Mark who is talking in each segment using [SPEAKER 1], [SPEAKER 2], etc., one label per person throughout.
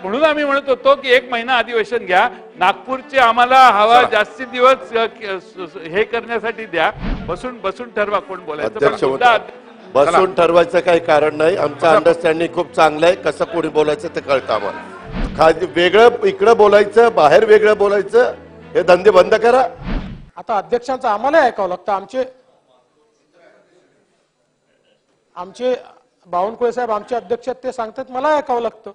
[SPEAKER 1] म्हणून आम्ही म्हणत होतो की एक महिना अधिवेशन घ्या. नागपूरचे आम्हाला हवा जास्ती दिवस हे करण्यासाठी द्या. बसून बसून ठरवा कोण बोलायचं.
[SPEAKER 2] बसून ठरवायचं काही कारण नाही. आमचं अंडरस्टँडिंग खूप चांगलं आहे. कसं कोणी बोलायचं ते कळतं आम्हाला. खाली वेगळं इकडं बोलायचं बाहेर वेगळं बोलायचं हे धंदे बंद करा.
[SPEAKER 3] आता अध्यक्षांचं आम्हाला ऐकावं लागतं. आमचे आमचे बावनकुळे साहेब आमचे अध्यक्ष ते सांगतात मला ऐकावं लागतं.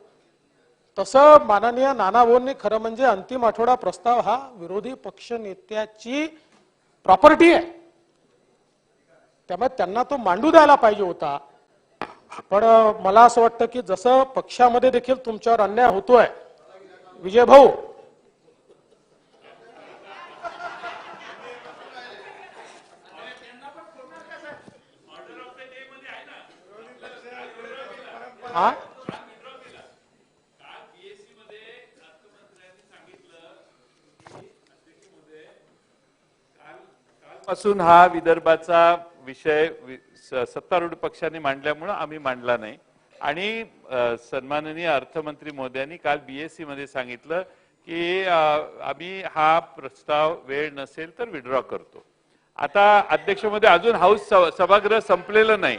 [SPEAKER 3] तसं माननीय नानाभाऊंनी खरं म्हणजे अंतिम आठवडा प्रस्ताव हा विरोधी पक्ष नेत्याची प्रॉपर्टी आहे. त्यामुळे त्यांना तो मांडू द्यायला पाहिजे होता. पण मला असं वाटतं की जसं पक्षामध्ये देखील तुमच्यावर अन्याय होतोय विजय भाऊ. हा
[SPEAKER 1] पासून हा विदर्भाचा विषय सत्तारूढ पक्षाने मांडल्यामुळं आम्ही मांडला नाही. आणि सन्माननीय अर्थमंत्री मोदी काल बीएससी मध्ये सांगितलं की आम्ही हा प्रस्ताव वेळ नसेल तर विड्रॉ करतो. आता अध्यक्षमध्ये अजून हाऊस सभागृह संपलेलं नाही.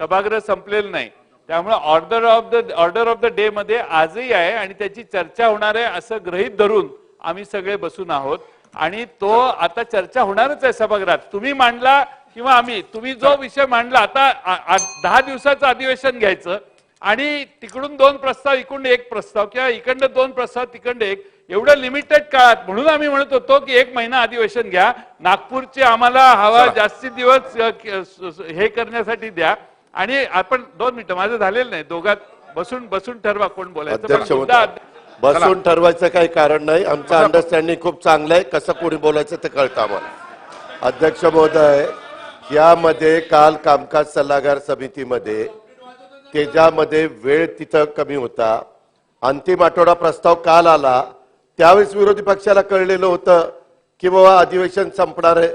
[SPEAKER 1] सभागृह संपलेलं नाही. त्यामुळे order of the order of the day मध्ये आजही आहे आणि त्याची चर्चा होणार आहे असं गृहीत धरून आम्ही सगळे बसून आहोत. आणि तो आता चर्चा होणारच आहे सभागृहात. तुम्ही मांडला किंवा आम्ही. तुम्ही जो विषय मांडला आता दहा दिवसाचं अधिवेशन घ्यायचं आणि तिकडून दोन प्रस्ताव इकडून एक प्रस्ताव किंवा इकडनं दोन प्रस्ताव तिकडनं एक. एवढं लिमिटेड काळात म्हणून आम्ही म्हणत होतो की एक महिना अधिवेशन घ्या. नागपूरचे आम्हाला हवा जास्ती दिवस हे करण्यासाठी द्या. आणि आपण दोन मिनिटं माझं झालेलं नाही. दोघात बसून बसून ठरवा कोण बोलायचं.
[SPEAKER 2] बसून ठरवायचं काही कारण नाही. आमचं अंडरस्टँडिंग खूप चांगलं आहे. कसं कोणी बोलायचं ते कळतं आम्हाला. अध्यक्ष महोदय यामध्ये काल कामकाज सल्लागार समितीमध्ये त्याच्यामध्ये वेळ तिथं कमी होता. अंतिम आठवडा प्रस्ताव काल आला. त्यावेळेस विरोधी पक्षाला कळलेलं होतं की बाबा अधिवेशन संपणार आहे.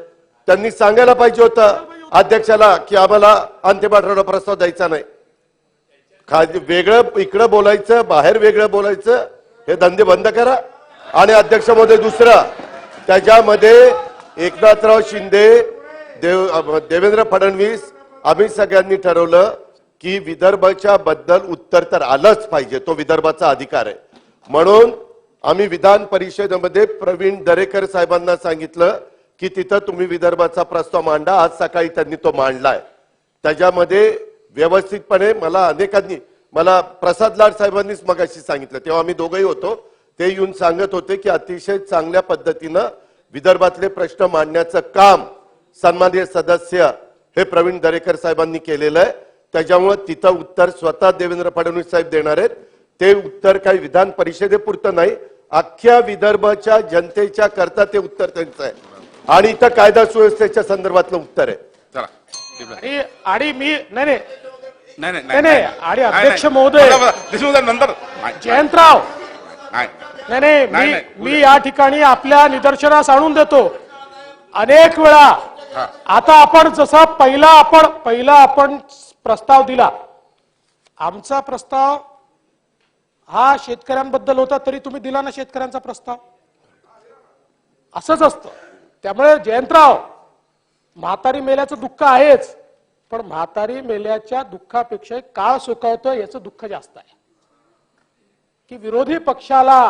[SPEAKER 2] त्यांनी सांगायला पाहिजे होतं अध्यक्षाला की आम्हाला अंतिम आठवडा प्रस्ताव द्यायचा नाही. खाली वेगळं इकडं बोलायचं बाहेर वेगळं बोलायचं हे धंदे बंद करा. आणि अध्यक्षामध्ये दुसरा त्याच्यामध्ये एकनाथराव शिंदे देव देवेंद्र फडणवीस आम्ही सगळ्यांनी ठरवलं की विदर्भाच्या बद्दल उत्तर तर आलंच पाहिजे तो विदर्भाचा अधिकार आहे. म्हणून आम्ही विधान परिषदेमध्ये प्रवीण दरेकर साहेबांना सांगितलं की तिथं तुम्ही विदर्भाचा प्रस्ताव मांडा आज सकाळी त्यांनी तो मांडलाय. त्याच्यामध्ये व्यवस्थितपणे मला अनेकांनी मला प्रसाद लाड साहेबांनीच मगाशी सांगितलं. तेव्हा आम्ही दोघंही होतो. ते येऊन सांगत होते की अतिशय चांगल्या पद्धतीनं विदर्भातले प्रश्न मांडण्याचं काम सन्माननीय सदस्य हे प्रवीण दरेकर साहेबांनी केलेलं आहे. त्याच्यामुळे तिथं उत्तर स्वतः देवेंद्र फडणवीस साहेब देणार आहेत. ते उत्तर काही विधान परिषदेपुरतं नाही. अख्ख्या विदर्भाच्या जनतेच्या करता ते उत्तर त्यांचं आहे. आणि इथं कायदा सुव्यवस्थेच्या संदर्भातलं उत्तर आहे.
[SPEAKER 4] चला.
[SPEAKER 3] आणि आणि मी नाही. नाही
[SPEAKER 4] नाही नाही
[SPEAKER 3] नाही, नाही. आणि अध्यक्ष. महोदय-.
[SPEAKER 4] देशमुख नंतर नाही,
[SPEAKER 3] जयंतराव
[SPEAKER 4] नाही.
[SPEAKER 3] नाही नाही
[SPEAKER 4] नाही,
[SPEAKER 3] मी
[SPEAKER 4] नाही.
[SPEAKER 3] मी या ठिकाणी आपल्या निदर्शनास आणून देतो अनेक वेळा. आता आपण जसा पहिला आपण पहिला आपण प्रस्ताव दिला आमचा प्रस्ताव हा शेतकऱ्यांबद्दल होता तरी तुम्ही दिला ना शेतकऱ्यांचा प्रस्ताव असंच असतं त्यामुळे जयंतराव म्हातारी मेल्याचं दुःख आहेच पण म्हातारी मेल्याच्या दुःखापेक्षा काळ सुकावतं याचं दुःख जास्त आहे. की विरोधी पक्षाला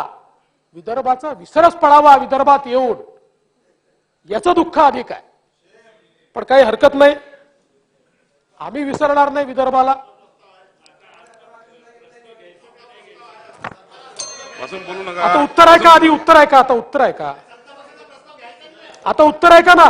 [SPEAKER 3] विदर्भाचा विसरच पडावा विदर्भात येऊन याचं दुःख अधिक आहे. पण काही हरकत नाही. आम्ही विसरणार नाही विदर्भाला. आता उत्तर आहे का आधी? उत्तर आहे का? आता उत्तर आहे का? आता उत्तर आहे का ना?